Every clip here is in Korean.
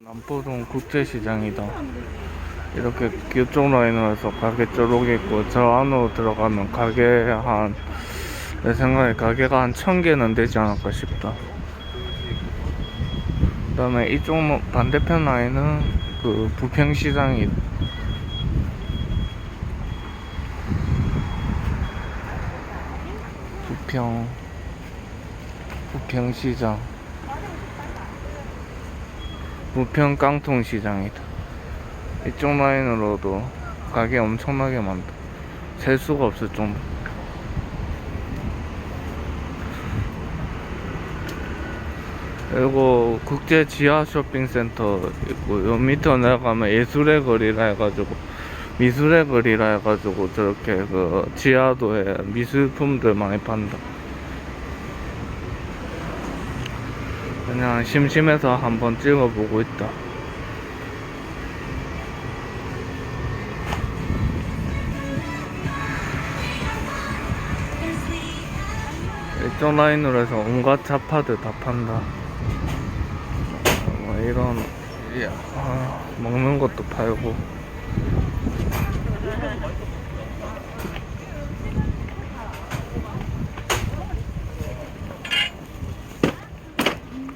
남포동 국제시장이다. 이렇게 이쪽 라인으로 해서 가게 쭉 있고 저 안으로 들어가면 가게 한 내 생각에 가게가 한 천 개는 되지 않을까 싶다. 그 다음에 이쪽 노- 반대편 라인은 그 부평시장이 부평 부평시장 부평 깡통시장이다. 이쪽 라인으로도 가게 엄청나게 많다. 셀 수가 없을 정도. 그리고 국제 지하 쇼핑센터 있고 요 밑에 내려가면 예술의 거리라 해가지고 미술의 거리라 해가지고 저렇게 그 지하도에 미술품들 많이 판다. 그냥 심심해서 한번 찍어보고 있다. 이쪽 라인으로 해서 온갖 잡화들 다 판다. 뭐 이런 이- 아, 먹는 것도 팔고.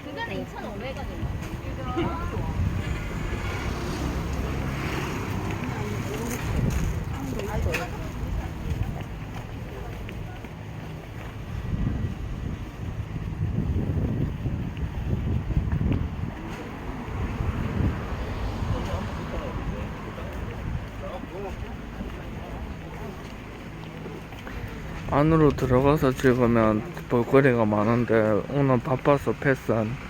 그거는 2,500원이요. 안으로 들어가서 찍으면 볼거리가 많은데 오늘 바빠서 패스한.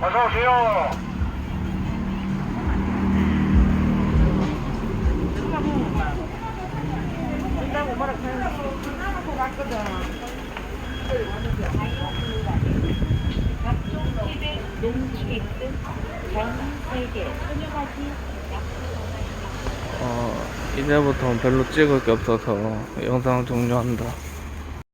어서 오세요. 어, 이제부터 별로 찍을 게 없어서 영상 종료한다.